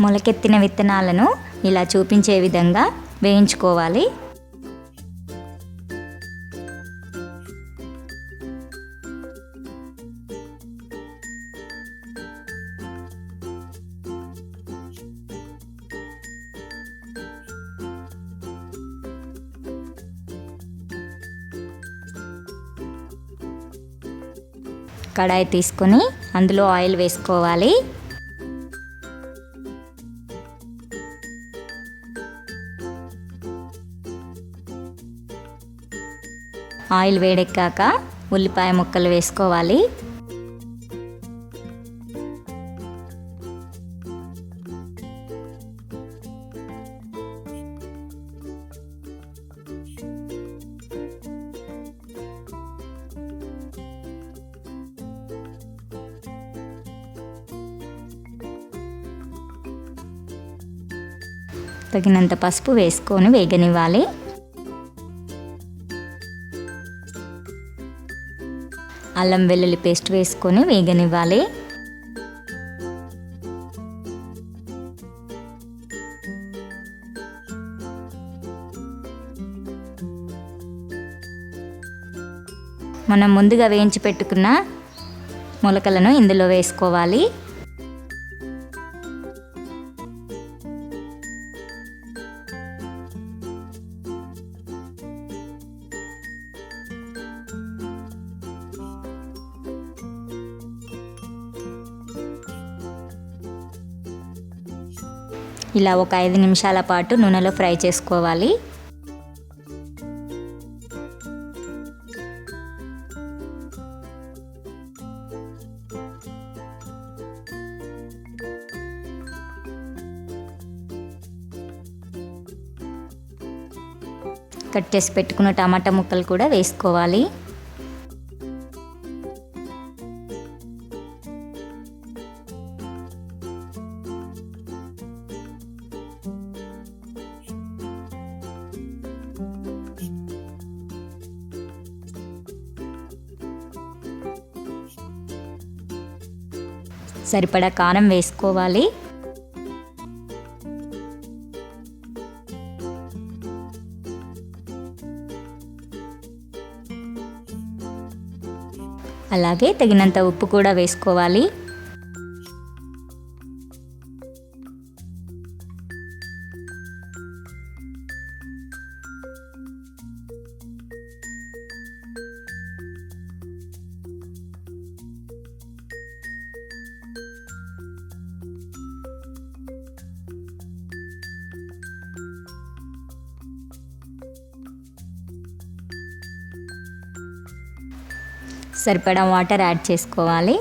మొలకెత్తిన విత్తనాలను ఇలా చూపించే విధంగా వేయించుకోవాలి. కడాయి తీసుకొని అందులో ఆయిల్ వేసుకోవాలి. ఆయిల్ వేడెక్కాక ఉల్లిపాయ ముక్కలు వేసుకోవాలి. తగినంత పసుపు వేసుకొని వేగనివ్వాలి. అల్లం వెల్లుల్లి పేస్ట్ వేసుకొని వేగనివ్వాలి. మనం ముందుగా వేయించి పెట్టుకున్న మొలకలను ఇందులో వేసుకోవాలి. ఇలా ఒక ఐదు నిమిషాల పాటు నూనెలో ఫ్రై చేసుకోవాలి. కట్ చేసి పెట్టుకున్న టమాటా ముక్కలు కూడా వేసుకోవాలి. సరిపడా కారం వేసుకోవాలి. అలాగే తగినంత ఉప్పు కూడా వేసుకోవాలి. సరిపడా వాటర్ యాడ్ చేసుకోవాలి.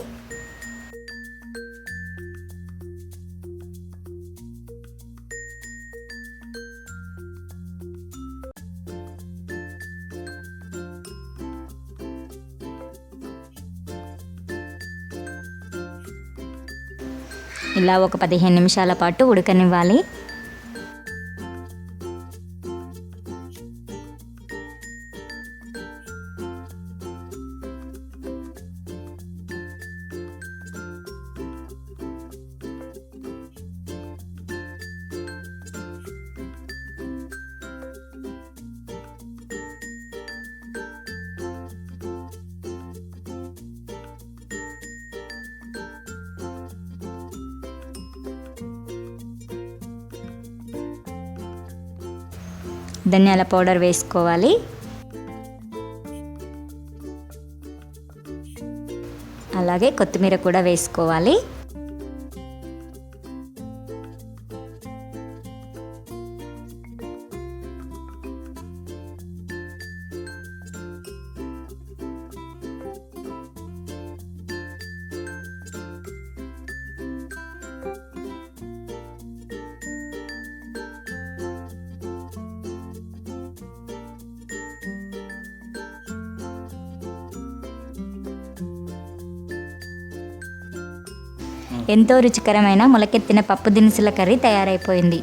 ఇలా ఒక పదిహేను నిమిషాల పాటు ఉడకనివ్వాలి. ధనియాల పౌడర్ వేసుకోవాలి. అలాగే కొత్తిమీర కూడా వేసుకోవాలి. ఎంతో రుచికరమైన మొలకెత్తిన పప్పు దినుసుల కర్రీ తయారైపోయింది.